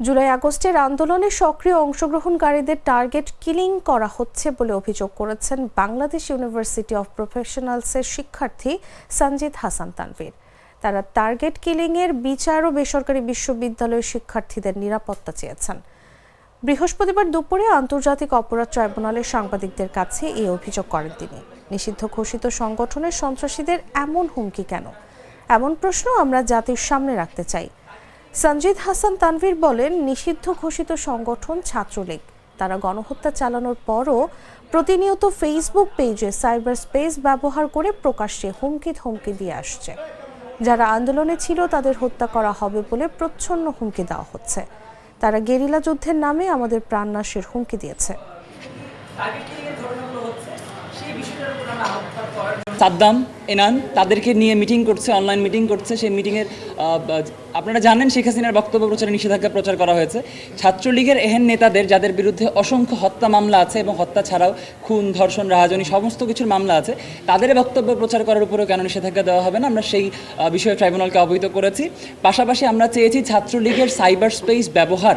জুলাই আগস্টের আন্দোলনে সক্রিয় অংশগ্রহণকারীদের টার্গেট কিলিং করা হচ্ছে বলে অভিযোগ করেছেন বাংলাদেশ ইউনিভার্সিটি অফ প্রফেশনালসের শিক্ষার্থী সঞ্জিত হাসান তানভীর। তারা টার্গেট কিলিংয়ের বিচার ও বেসরকারি বিশ্ববিদ্যালয়ের শিক্ষার্থীদের নিরাপত্তা চেয়েছেন। বৃহস্পতিবার দুপুরে আন্তর্জাতিক অপরাধ ট্রাইব্যুনালের সাংবাদিকদের কাছে এই অভিযোগ করেন তিনি। নিষিদ্ধ ঘোষিত সংগঠনের সন্ত্রাসীদের এমন হুমকি কেন? এমন প্রশ্ন আমরা জাতির সামনে রাখতে চাই। সঞ্জিদ হাসান তানভীর বলেন, নিষিদ্ধ ঘোষিত সংগঠন ছাত্রলীগ। তারা গণহত্যা চালানোর পরও প্রতিনিয়ত ফেসবুক পেজে সাইবার স্পেস ব্যবহার করে প্রকাশ্যে হুমকি ধমকি দিয়ে আসছে। যারা আন্দোলনে ছিল, তাদের হত্যা করা হবে বলে প্রচ্ছন্ন হুমকি দেওয়া হচ্ছে। তারা গেরিলা যুদ্ধের নামে আমাদের প্রাণনাশের হুমকি দিয়েছে। সাদ্দাম, এনান, তাদেরকে নিয়ে মিটিং করছে অনলাইন মিটিং করছে। সেই মিটিংয়ের আপনারা জানেন শেখ হাসিনার বক্তব্য প্রচারে নিষেধাজ্ঞা প্রচার করা হয়েছে। ছাত্রলীগের এহেন নেতাদের, যাদের বিরুদ্ধে অসংখ্য হত্যা মামলা আছে এবং হত্যা ছাড়াও খুন, ধর্ষণ, রাহাজনী, সমস্ত কিছুর মামলা আছে, তাদের বক্তব্য প্রচার করার উপরেও কেন নিষেধাজ্ঞা দেওয়া হবে না? আমরা সেই বিষয়ে ট্রাইব্যুনালকে অবহিত করেছি। পাশাপাশি আমরা চেয়েছি ছাত্রলীগের সাইবার স্পেস ব্যবহার